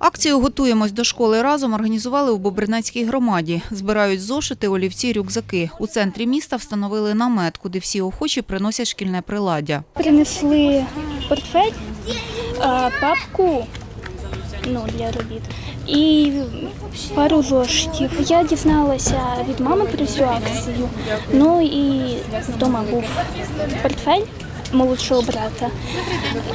Акцію Готуємось до школи разом організували у Бобринецькій громаді. Збирають зошити, олівці, рюкзаки. У центрі міста встановили намет, куди всі охочі приносять шкільне приладдя. Принесли портфель, папку ну, для робіт і пару зошитів. Я дізналася від мами про цю акцію. Ну і вдома був портфель молодшого брата.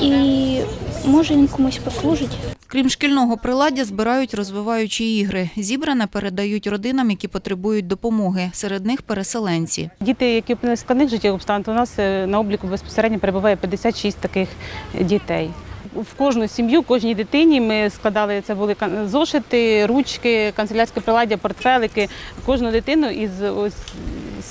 І може він комусь послужить. Крім шкільного приладдя, збирають розвиваючі ігри. Зібране передають родинам, які потребують допомоги. Серед них переселенці. Діти, які опинилися в складних життєвих обставин, у нас е, на обліку безпосередньо перебуває 56 таких дітей. В кожну сім'ю, кожній дитині ми складали це були зошити, ручки, канцелярське приладдя, портфелики. Кожну дитину із ось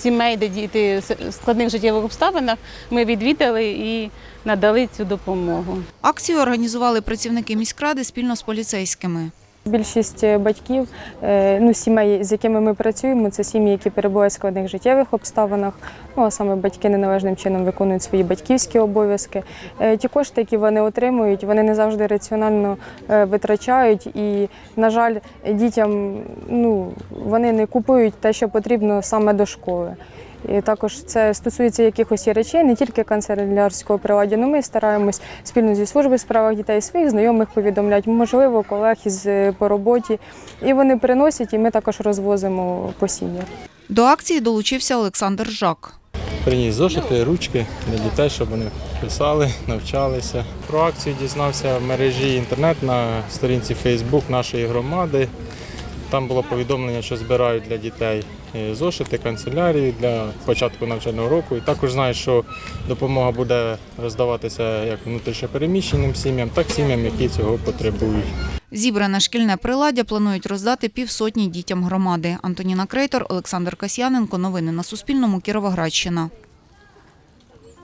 сімей, де діти в складних життєвих обставинах, ми відвідали і надали цю допомогу. Акцію організували працівники міськради спільно з поліцейськими. Більшість е, батьків, е, ну, сімей, з якими ми працюємо, це сім'ї, які перебувають в складних життєвих обставинах. Ну, а саме батьки неналежним чином виконують свої батьківські обов'язки. Е, Ті кошти, які вони отримують, вони не завжди раціонально витрачають. І, на жаль, дітям ну, вони не купують те, що потрібно саме до школи. І також це стосується якихось і речей, не тільки канцелярського приладдя. Ну, ми стараємось спільно зі служби в справах дітей своїх знайомих повідомляти, можливо, колег із е, по роботі. І вони приносять, і ми також розвозимо по сім'ях. До акції долучився Олександр Жак. Приніс зошити, ручки для дітей, щоб вони писали, навчалися. Про акцію дізнався в мережі інтернет на сторінці Facebook нашої громади. Там було повідомлення, що збирають для дітей е, зошити, канцелярії для початку навчального року. І також знаю, що допомога буде роздаватися як внутрішньопереміщеним сім'ям, так і сім'ям, які цього потребують. Зібране шкільне приладдя планують роздати півсотні дітям громади. Антоніна Крейтор, Олександр Касьяненко. Новини на Суспільному. Кіровоградщина.